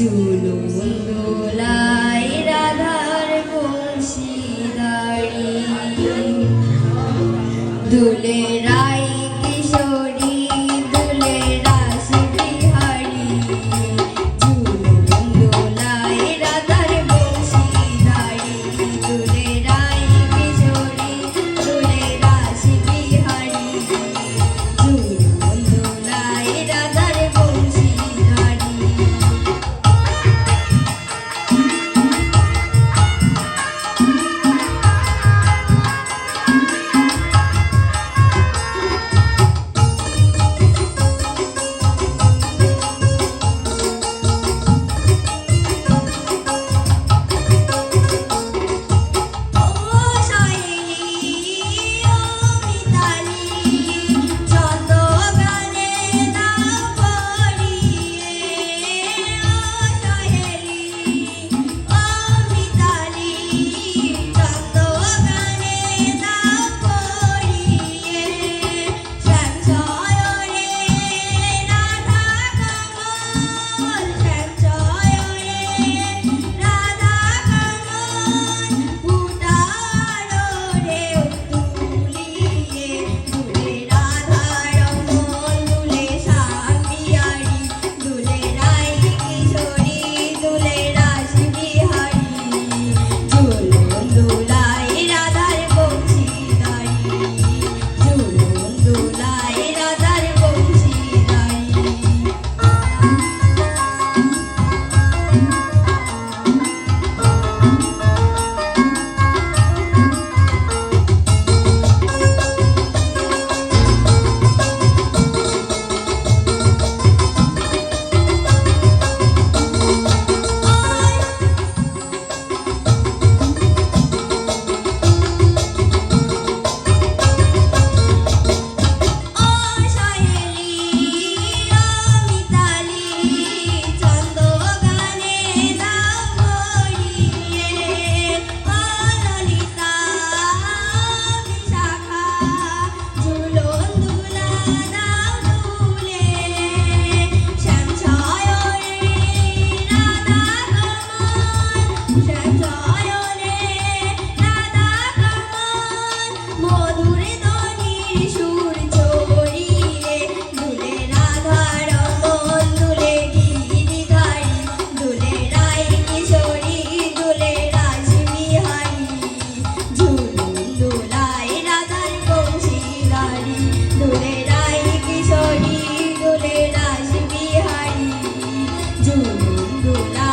জুলুম দোলায় রাধার বংশী দাঁড়ি দুলের बिहारी